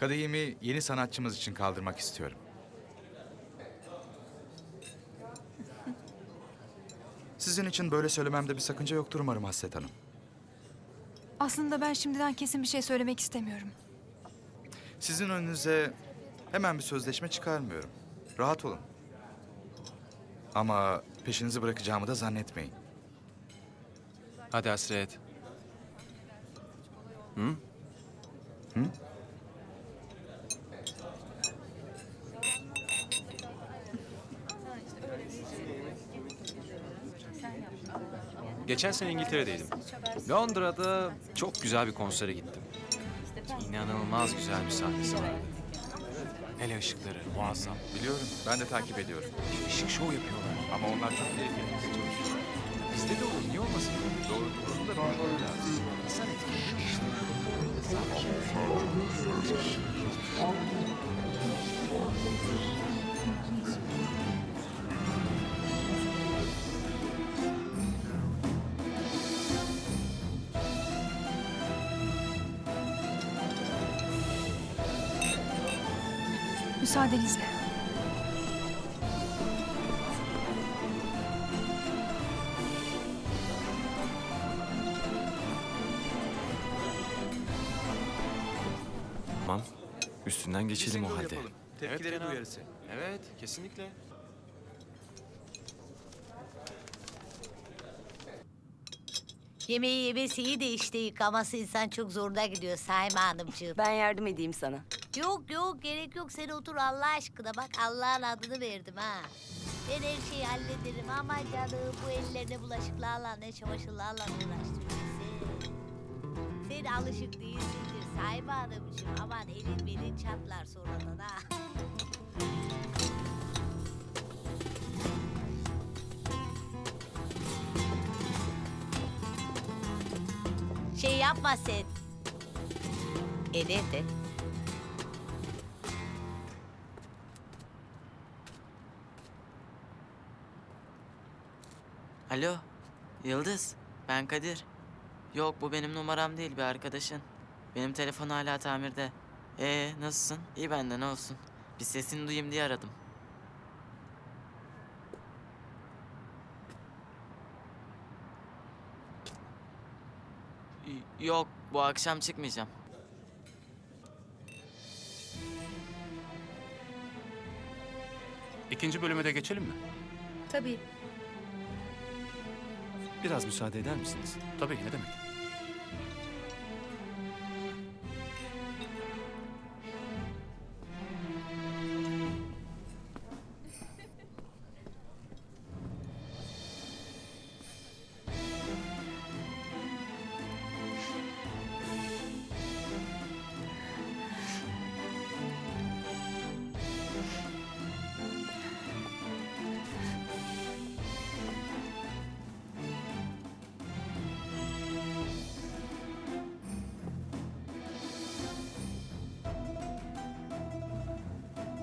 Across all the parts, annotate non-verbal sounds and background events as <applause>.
Kadehimi yeni sanatçımız için kaldırmak istiyorum. Sizin için böyle söylememde bir sakınca yoktur umarım Hasret Hanım. Aslında ben şimdiden kesin bir şey söylemek istemiyorum. Sizin önünüze hemen bir sözleşme çıkarmıyorum. Rahat olun. Ama peşinizi bırakacağımı da zannetmeyin. Hadi Hasret. Geçen sene İngiltere'deydim. Londra'da çok güzel bir konsere gittim. İnanılmaz güzel bir sahnesi vardı. Hele ışıkları muazzam. Biliyorum, ben de takip ediyorum. Bir ışık şov yapıyorlar. Ama onlar çok tehlikeli. Bizde de olur, niye olmasın? Müsaadenizle. Tamam. Üstünden geçelim o halde. yapalım. Tepkileri Kenan. duyarız. Evet, kesinlikle. Yemeği yemesi iyi de işte yıkaması insan çok zoruna gidiyor Saime Hanımcığım. Ben yardım edeyim sana. Yok yok gerek yok sen otur Allah aşkına bak Allah'ın adını verdim ha. Ben her şeyi hallederim ama canım bu ellerine bulaşıklarla ne çamaşırlarla uğraştırıyorsun. Sen alışık değilsindir Saime Hanımcığım aman elin belin çatlar sonradan ha. <laughs> Şey yapma sen. E nerede? Alo, Yıldız. Ben Kadir. Yok bu benim numaram değil bir arkadaşın. Benim telefon hala tamirde. Ee nasılsın? İyi bende ne olsun. Bir sesini duyayım diye aradım. Y- Yok bu akşam çıkmayacağım. İkinci bölüme de geçelim mi? Tabii. Biraz müsaade eder misiniz? Tabii ki ne demek.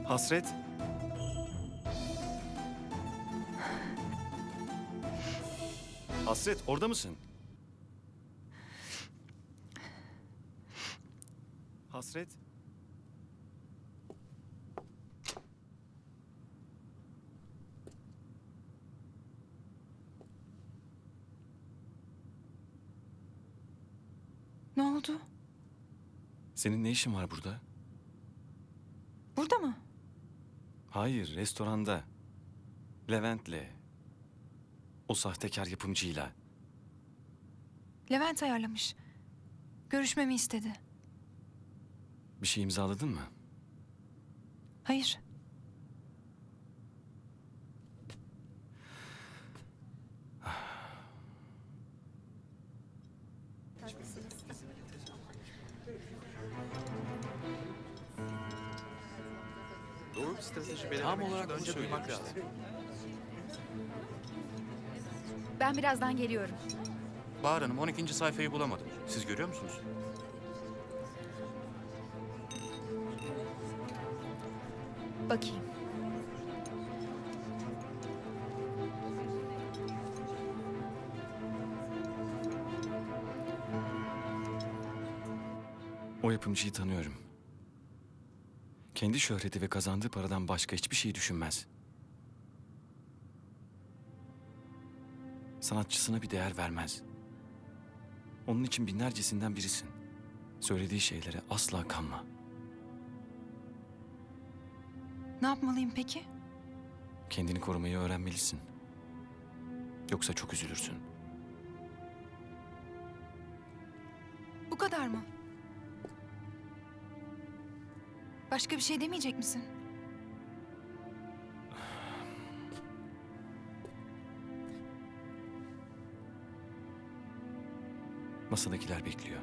Hasret. Hasret orada mısın? Hasret. Ne oldu? Senin ne işin var burada? Burada mı? Hayır, restoranda. Levent'le. O sahtekar yapımcıyla. Levent ayarlamış. Görüşmemi istedi. Bir şey imzaladın mı? Hayır. Doğru bir strateji Tam belirlemek olarak için önce duymak lazım. Ben birazdan geliyorum. Bahar Hanım 12. sayfayı bulamadım. Siz görüyor musunuz? Bakayım. O yapımcıyı tanıyorum. Kendi şöhreti ve kazandığı paradan başka hiçbir şey düşünmez. Sanatçısına bir değer vermez. Onun için binlercesinden birisin. Söylediği şeylere asla kanma. Ne yapmalıyım peki? Kendini korumayı öğrenmelisin. Yoksa çok üzülürsün. Bu kadar mı? Başka bir şey demeyecek misin? Masadakiler bekliyor.